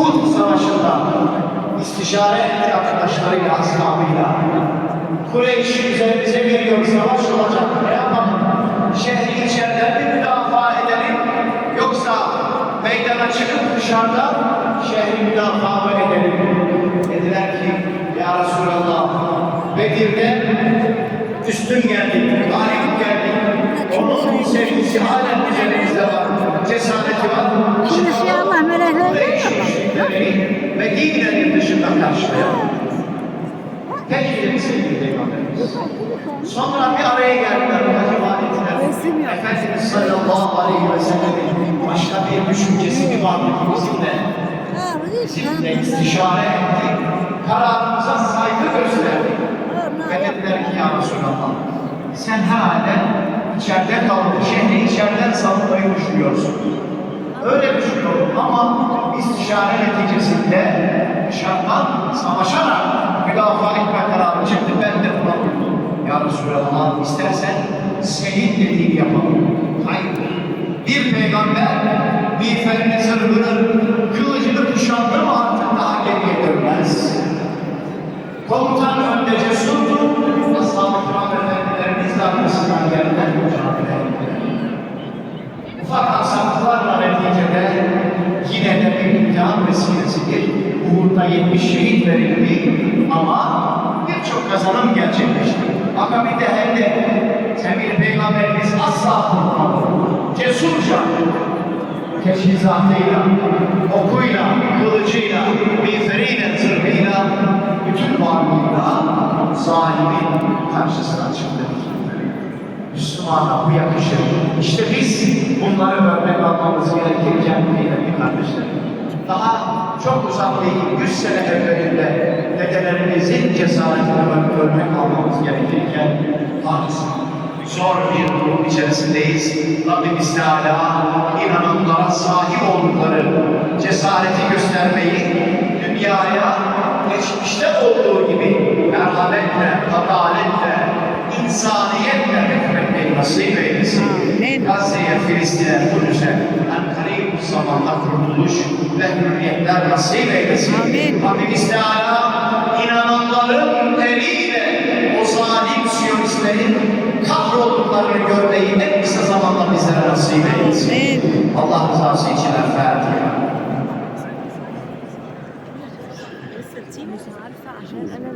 Uhud Savaşı'nda istişare etti arkadaşlarıyla, ashabıyla. Kureyş üzerimize geliyor, savaş olacak. Ne yapalım? Şehri içeriden mi müdafaa edelim? Yoksa meydana çıkıp dışarıda şehri müdafaa mı edelim? Dediler ki, Ya Resulallah, Bedir'de üstün geldik, galip geldik. Onun sevgisi halen üzerimizde var. Cesareti var. Şimdi şey Allah melekler Kureyş değil mi? Müşrikleri Medine'nin dışında karşılayalım. Dedi sevgili Peygamberimiz. Sonra bir araya geldiler. Acaba dediler. Efendimiz sallallahu aleyhi ve sellem'in başka bir düşüncesi mi vardı ki bizimle? Bizimle istişare etti. Kararımıza saygı gösterdi. Ve dediler ki ya Resulallah sen herhalde içeride kalıp şehri içeriden savunmayı düşünüyorsun. Öyle düşünüyorum ama istişare neticesinde dışarıdan savaşarak müdafaa etme kararı çıktı. Ben de buna uydum. Ya Resulallah istersen senin dediğini yapalım. Hayır. Bir peygamber miğferini zırhını, kılıcını kuşandı mı artık daha geriye dönmez. Komutan önde cesurdu, ashab-ı kiram efendilerimiz de arkasından yerden mücadele ettiler. Ufak neticede yine de bir imtihan vesilesidir. Uhud'da 70 şehit verildi ama birçok kazanım gerçekleşti. Akabinde hem de Temir Peygamberimiz asla korkmadı. Cesurca teçhizatıyla, okuyla, kılıcıyla, miğferiyle, zırhıyla, bütün varlığıyla zalimin karşısına çıktı. Müslümana bu yakışır. İşte biz bunları örnek almamız gerekirken kıymetli kardeşlerim. Daha çok uzak değil, 100 sene evvelinde dedelerimizin cesaretini örnek almamız gerekirken maalesef zor bir durum içerisindeyiz. Rabbimiz Teala inananlara sahip oldukları cesareti göstermeyi dünyaya geçmişte olduğu gibi merhametle, adaletle, insaniyetle hükmetmeyi nasip eylesin. Gazze'ye, Filistin'e, Kudüs'e en karib zamanda kurtuluş ve hürriyetler nasip eylesin. Amin. Rabbimiz Teala inananların eliyle o zalim siyonistlerin kahrolduklarını görmeyi en kısa zamanda bizlere nasip eylesin. Amin. Allah rızası için El Fatiha. مش عارفة عشان أنا